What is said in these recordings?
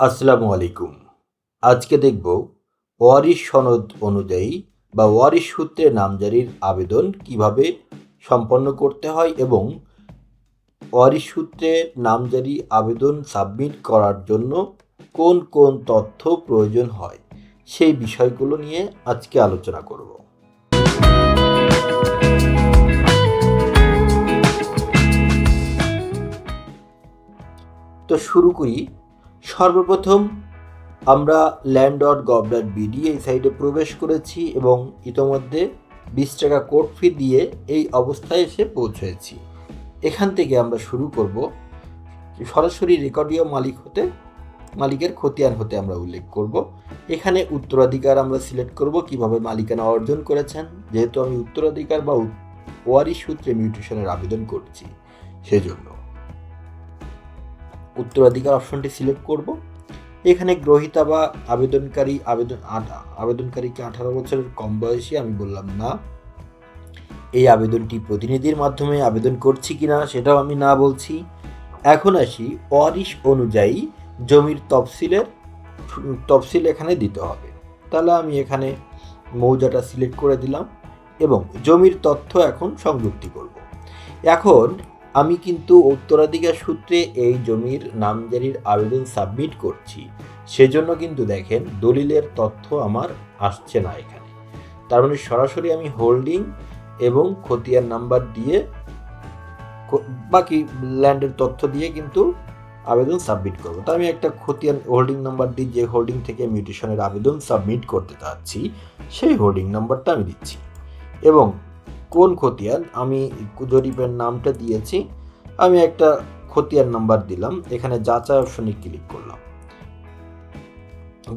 আসসালামু আলাইকুম। আজকে দেখব ওয়ারিশ সনদ অনুযায়ী বা ওয়ারিশ সূত্রে নামজারির আবেদন কীভাবে সম্পন্ন করতে হয় এবং ওয়ারিশ সূত্রে নামজারি আবেদন সাবমিট করার জন্য কোন কোন তথ্য প্রয়োজন হয় সেই বিষয়গুলো নিয়ে আজকে আলোচনা করব। তো শুরু করি। সর্বপ্রথম আমরা land dot gov dot BD এই সাইটে প্রবেশ করেছি এবং ইতোমধ্যে বিশ টাকা কোর্ট ফি দিয়ে এই অবস্থায় এসে পৌঁছেছি। এখান থেকে আমরা শুরু করব। সরাসরি রেকর্ডীয় মালিক হতে, মালিকের খতিয়ান হতে আমরা উল্লেখ করব। এখানে উত্তরাধিকার আমরা সিলেক্ট করব কীভাবে মালিকানা অর্জন করেছেন। যেহেতু আমি উত্তরাধিকার বা ওয়ারি সূত্রে মিউটেশনের আবেদন করছি, সেজন্য। উত্তরাধিকার অপশনটি সিলেক্ট করব। এখানে গ্রহিতা বা আবেদনকারী আবেদন আবেদনকারীকে আঠারো বছরের কম বয়সী আমি বললাম না। এই আবেদনটি প্রতিনিধির মাধ্যমে আবেদন করছি কিনা সেটাও আমি না বলছি। এখন আসি অরিশ অনুযায়ী জমির তফসিলের, তফসিল এখানে দিতে হবে। তাহলে আমি এখানে মৌজাটা সিলেক্ট করে দিলাম এবং জমির তথ্য এখন সংযুক্তি করব। এখন আমি কিন্তু উত্তরাধিকার সূত্রে এই জমির নামজারির আবেদন সাবমিট করছি। সেজন্য কিন্তু দেখেন দলিলের তথ্য আমার আসছে না এখানে। তার মানে সরাসরি আমি হোল্ডিং এবং খতিয়ান নাম্বার দিয়ে বাকি ল্যান্ডের তথ্য দিয়ে কিন্তু আবেদন সাবমিট করব। তো আমি একটা খতিয়ান হোল্ডিং নাম্বার দিই যে হোল্ডিং থেকে মিউটেশনের আবেদন সাবমিট করতে চাচ্ছি, সেই হোল্ডিং নাম্বারটা আমি দিচ্ছি। এবং কোন খতিয়ান? আমি জরিপের নামটা দিয়েছি। আমি একটা খতিয়ান নাম্বার দিলাম। এখানে যাচাই অপশনে ক্লিক করলাম।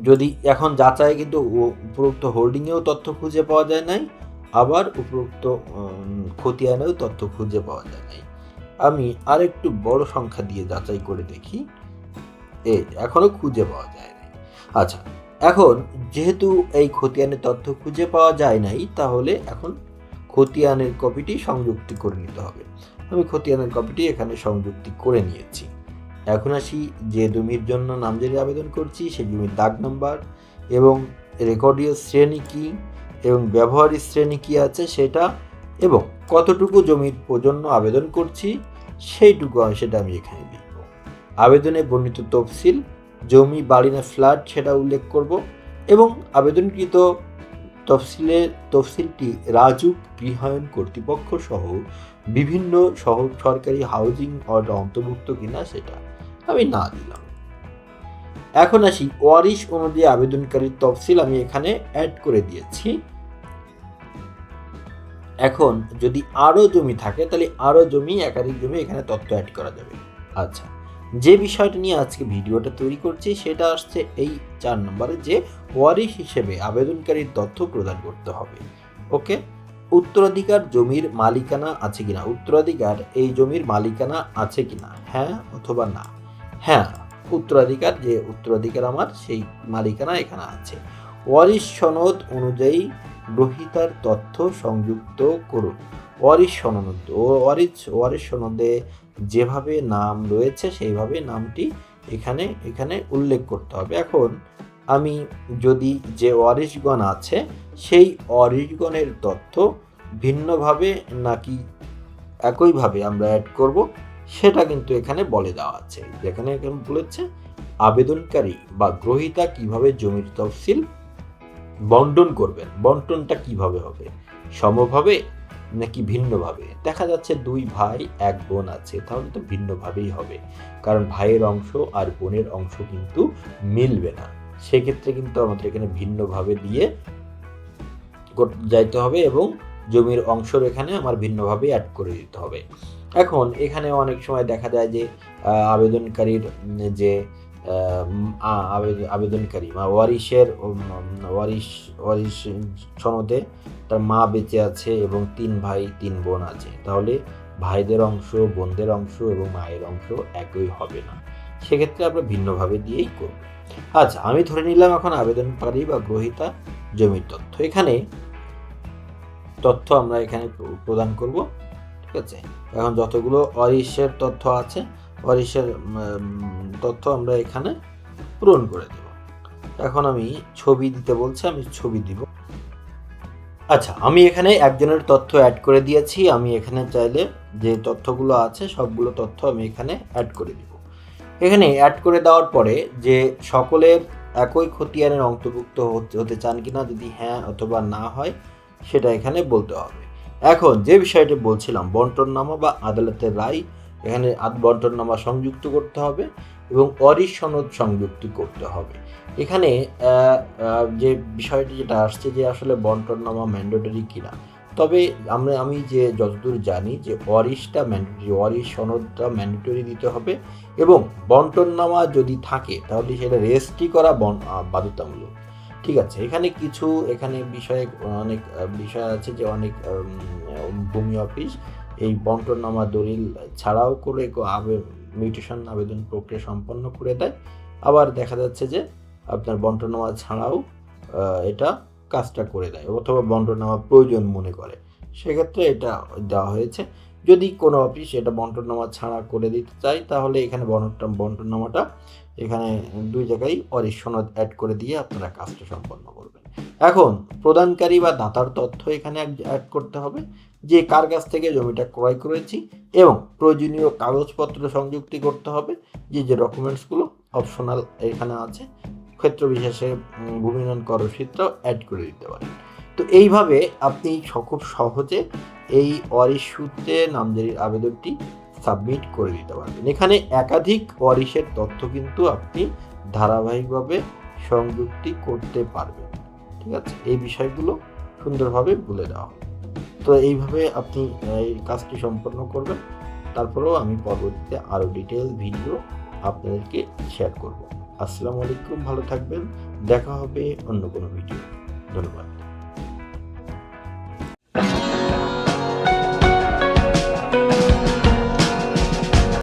যদি এখন যাচাই কিন্তু উপরোক্ত হোল্ডিংয়েও তথ্য খুঁজে পাওয়া যায় নাই, আবার উপরোক্ত খতিয়ানেও তথ্য খুঁজে পাওয়া যায় নাই। আমি আরেকটু বড় সংখ্যা দিয়ে যাচাই করে দেখি। এ এখনও খুঁজে পাওয়া যায় নাই। আচ্ছা এখন যেহেতু এই খতিয়ানের তথ্য খুঁজে পাওয়া যায় নাই, তাহলে এখন খতিয়ানের কপিটি সংযুক্তি করে নিতে হবে। আমি খতিয়ানের কপিটি এখানে সংযুক্তি করে নিয়েছি। এখন আসি যে জমির জন্য নামজারি আবেদন করছি, সেই জমির দাগ নাম্বার এবং রেকর্ডীয় শ্রেণি কী এবং ব্যবহারী শ্রেণি কী আছে সেটা এবং কতটুকু জমির জন্য আবেদন করছি সেইটুকু সেটা আমি এখানে লিখব। আবেদনে বর্ণিত তফসিল, জমি, বাড়ি না ফ্ল্যাট সেটা উল্লেখ করব এবং আবেদনকৃত তফসিলের তফসিলটি রাজুক গৃহায়ন কর্তৃপক্ষ সহ বিভিন্ন সরকারি হাউজিং অর্ডার অন্তর্ভুক্ত কিনা সেটা আমি না দিলাম। এখন আসি ওয়ারিশ অনুযায়ী আবেদনকারীর তফসিল আমি এখানে অ্যাড করে দিয়েছি। এখন যদি আরও জমি থাকে, তাহলে আরও জমি, একাধিক জমি এখানে তথ্য অ্যাড করা যাবে। আচ্ছা। যে বিষয়টা নিয়ে আজকে ভিডিওটা তৈরি করছি, সেটা আসছে এই চার নম্বরে যে ওয়ারিশ হিসেবে আবেদনকারীর তথ্য প্রদান করতে হবে। ওকে? উত্তরাধিকার জমির মালিকানা আছে কিনা? উত্তরাধিকার এই জমির মালিকানা আছে কিনা? হ্যাঁ অথবা না? হ্যাঁ উত্তরাধিকার যে উত্তরাধিকার আমার, সেই মালিকানা এখানে আছে। ওয়ারিশ সনদ অনুযায়ী গ্রহিতার তথ্য সংযুক্ত করুন। ওয়ারিশ সনদ ওয়ারিশ ওয়ারিশ সনদে যেভাবে নাম রয়েছে, সেইভাবে নামটি এখানে এখানে উল্লেখ করতে হবে। এখন আমি যদি যে ওয়ারিশগণ আছে, সেই অরিশগণের তথ্য ভিন্নভাবে নাকি একইভাবে আমরা অ্যাড করব, সেটা কিন্তু এখানে বলে দেওয়া আছে। যেখানে এখানে বলেছে, আবেদনকারী বা গ্রহীতা কীভাবে জমির তফসিল বন্টন করবেন? বন্টনটা কীভাবে হবে? সমভাবে নাকি ভিন্নভাবে? দেখা যাচ্ছে দুই ভাই, এক বোন আছে, তাহলে তো ভিন্নভাবেই হবে। কারণ ভাইয়ের অংশ আর বোনের অংশ কিন্তু মিলবে না। সেক্ষেত্রে কিন্তু আমাদের এখানে ভিন্নভাবে দিয়ে যাইতে হবে এবং জমির অংশের এখানে আমার ভিন্নভাবে অ্যাড করে দিতে হবে। এখন এখানে অনেক সময় দেখা যায় যে আবেদনকারীর যে আবেদনকারী বা ওয়ারিশের ওয়ারিশ ওয়ারিশ সনদে তার মা বেঁচে আছে এবং তিন ভাই, তিন বোন আছে। তাহলে ভাইদের অংশ, বোনদের অংশ এবং মায়ের অংশ একই হবে না। সেক্ষেত্রে আমরা ভিন্নভাবে দিয়েই করব। আচ্ছা আমি ধরে নিলাম এখন আবেদনকারী বা গ্রহীতা জমির তথ্য। এখানে তথ্য আমরা এখানে প্রদান করব। ঠিক আছে? এখন যতগুলো অরিশের তথ্য আছে অরিশের তথ্য আমরা এখানে পূরণ করে দেব। এখন আমি ছবি দিতে বলছে, আমি ছবি দিব। আচ্ছা আমি এখানে একজনের তথ্য অ্যাড করে দিয়েছি। আমি এখানে চাইলে যে তথ্যগুলো আছে, সবগুলো তথ্য আমি এখানে অ্যাড করে দিব। এখানে অ্যাড করে দেওয়ার পরে যে সকলের একই খতিয়ানের অন্তর্ভুক্ত হতে চান কিনা, যদি হ্যাঁ অথবা না হয়, সেটা এখানে বলতে হবে। এখন যে বিষয়টি বলছিলাম বন্টননামা বা আদালতের রায় এখানে আদ- বন্টননামা সংযুক্ত করতে হবে এবং অরিস সনদ সংযুক্ত করতে হবে। এখানে যে বিষয়টি যেটা আসছে যে আসলে বন্টননামা ম্যান্ডেটরি কিনা। তবে আমরা, আমি যে যতদূর জানি যে অরিসটা ম্যান্ডেটরি অরিস সনদটা ম্যান্ডেটরি দিতে হবে এবং বন্টননামা যদি থাকে তাহলে সেটা রেজিস্ট্রি করা বাধ্যতামূলক। ঠিক আছে, এখানে কিছু, এখানে বিষয়ে অনেক বিষয় আছে যে অনেক ভূমি অফিস এই বন্টননামা দলিল ছাড়াও করে মিউটেশন আবেদন প্রক্রিয়া সম্পন্ন করে দেয়। আবার দেখা যাচ্ছে যে আপনার বন্টনামা ছাড়াও এটা কাজটা করে দেয় অথবা বন্টনামা প্রয়োজন মনে করে। সেক্ষেত্রে এটা দেওয়া হয়েছে। যদি কোনো অফিস এটা বন্টনামা ছাড়া করে দিতে চায়, তাহলে এখানে বন্টন বন্টনামাটা এখানে দুই জায়গায় সনদ অ্যাড করে দিয়ে আপনারা কাজটা সম্পন্ন করবেন। এখন প্রদানকারী বা দাতার তথ্য এখানে অ্যাড করতে হবে। যে কার কাছ থেকে জমিটা ক্রয় করেছি এবং প্রয়োজনীয় কাগজপত্র সংযুক্তি করতে হবে যে যে ডকুমেন্টসগুলো অপশনাল এখানে আছে ক্ষেত্র বিশেষে উম, ভূমি উন্নয়ন কর রসিদটাও অ্যাড করে দিতে পারেন। তো এইভাবে আপনি খুব সহজে এই অরিস সূত্রে নামজারির আবেদনটি সাবমিট করে দিতে পারবেন। এখানে একাধিক অরিসের তথ্য কিন্তু আপনি ধারাবাহিকভাবে সংযুক্তি করতে পারবেন। ঠিক আছে? এই বিষয়গুলো সুন্দরভাবে বলে দেওয়া হবে তো এইভাবে আপনি এই কাজটি সম্পন্ন করবেন। তারপরেও আমি পরবর্তীতে আরও ডিটেলস ভিডিও আপনাদেরকে শেয়ার করব। আসসালামু আলাইকুম, ভালো থাকবেন। দেখা হবে অন্য কোনো ভিডিও ধন্যবাদ।